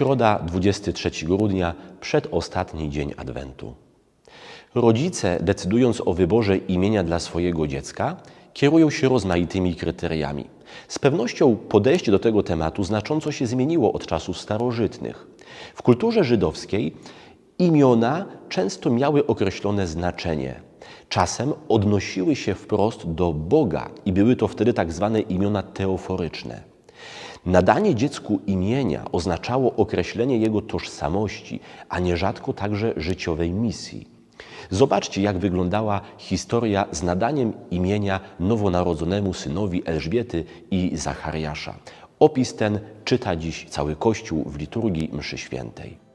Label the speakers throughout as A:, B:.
A: Środa, 23 grudnia, przedostatni dzień Adwentu. Rodzice, decydując o wyborze imienia dla swojego dziecka, kierują się rozmaitymi kryteriami. Z pewnością podejście do tego tematu znacząco się zmieniło od czasów starożytnych. W kulturze żydowskiej imiona często miały określone znaczenie. Czasem odnosiły się wprost do Boga i były to wtedy tak zwane imiona teoforyczne. Nadanie dziecku imienia oznaczało określenie jego tożsamości, a nierzadko także życiowej misji. Zobaczcie, jak wyglądała historia z nadaniem imienia nowonarodzonemu synowi Elżbiety i Zachariasza. Opis ten czyta dziś cały Kościół w liturgii mszy świętej.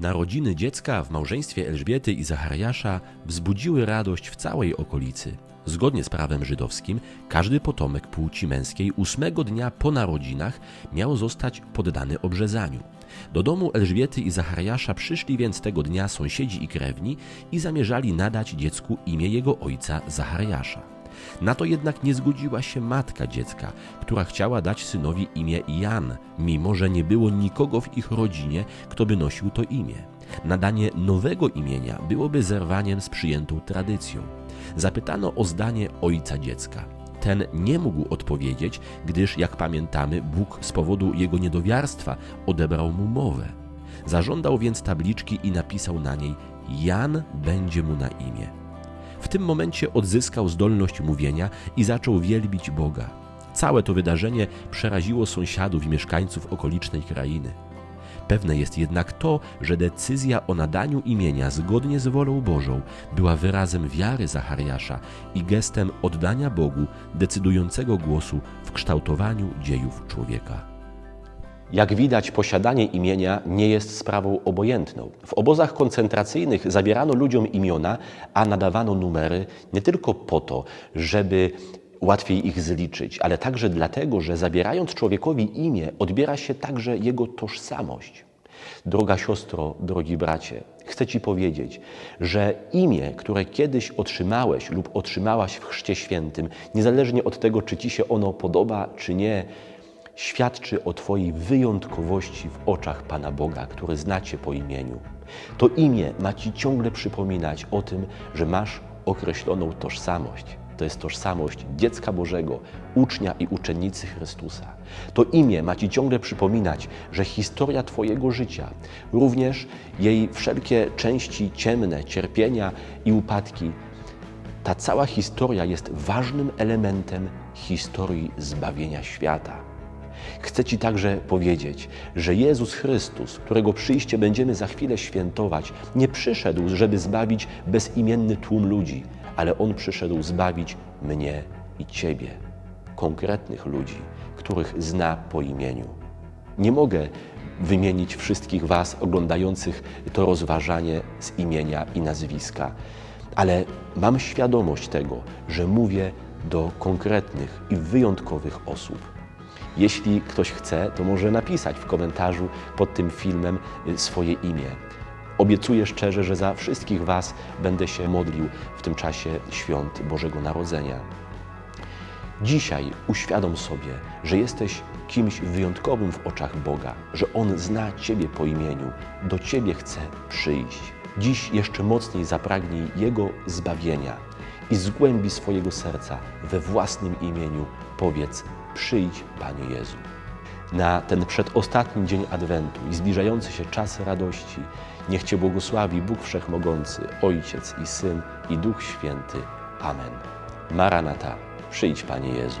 A: Narodziny dziecka w małżeństwie Elżbiety i Zachariasza wzbudziły radość w całej okolicy. Zgodnie z prawem żydowskim, każdy potomek płci męskiej ósmego dnia po narodzinach miał zostać poddany obrzezaniu. Do domu Elżbiety i Zachariasza przyszli więc tego dnia sąsiedzi i krewni i zamierzali nadać dziecku imię jego ojca Zachariasza. Na to jednak nie zgodziła się matka dziecka, która chciała dać synowi imię Jan, mimo że nie było nikogo w ich rodzinie, kto by nosił to imię. Nadanie nowego imienia byłoby zerwaniem z przyjętą tradycją. Zapytano o zdanie ojca dziecka. Ten nie mógł odpowiedzieć, gdyż, jak pamiętamy, Bóg z powodu jego niedowiarstwa odebrał mu mowę. Zażądał więc tabliczki i napisał na niej: Jan będzie mu na imię. W tym momencie odzyskał zdolność mówienia i zaczął wielbić Boga. Całe to wydarzenie przeraziło sąsiadów i mieszkańców okolicznej krainy. Pewne jest jednak to, że decyzja o nadaniu imienia zgodnie z wolą Bożą była wyrazem wiary Zachariasza i gestem oddania Bogu decydującego głosu w kształtowaniu dziejów człowieka. Jak widać, posiadanie imienia nie jest sprawą obojętną. W obozach koncentracyjnych zabierano ludziom imiona, a nadawano numery nie tylko po to, żeby łatwiej ich zliczyć, ale także dlatego, że zabierając człowiekowi imię, odbiera się także jego tożsamość. Droga siostro, drogi bracie, chcę Ci powiedzieć, że imię, które kiedyś otrzymałeś lub otrzymałaś w Chrzcie Świętym, niezależnie od tego, czy Ci się ono podoba, czy nie, świadczy o Twojej wyjątkowości w oczach Pana Boga, który znacie po imieniu. To imię ma Ci ciągle przypominać o tym, że masz określoną tożsamość. To jest tożsamość dziecka Bożego, ucznia i uczennicy Chrystusa. To imię ma Ci ciągle przypominać, że historia Twojego życia, również jej wszelkie części ciemne, cierpienia i upadki, ta cała historia jest ważnym elementem historii zbawienia świata. Chcę Ci także powiedzieć, że Jezus Chrystus, którego przyjście będziemy za chwilę świętować, nie przyszedł, żeby zbawić bezimienny tłum ludzi, ale On przyszedł zbawić mnie i Ciebie, konkretnych ludzi, których zna po imieniu. Nie mogę wymienić wszystkich Was oglądających to rozważanie z imienia i nazwiska, ale mam świadomość tego, że mówię do konkretnych i wyjątkowych osób. Jeśli ktoś chce, to może napisać w komentarzu pod tym filmem y, swoje imię. Obiecuję szczerze, że za wszystkich Was będę się modlił w tym czasie świąt Bożego Narodzenia. Dzisiaj uświadom sobie, że jesteś kimś wyjątkowym w oczach Boga, że On zna Ciebie po imieniu, do Ciebie chce przyjść. Dziś jeszcze mocniej zapragnij Jego zbawienia i z głębi swojego serca we własnym imieniu powiedz: Przyjdź, Panie Jezu. Na ten przedostatni dzień Adwentu i zbliżający się czas radości, niech Cię błogosławi Bóg Wszechmogący, Ojciec i Syn i Duch Święty. Amen. Maranata, przyjdź, Panie Jezu.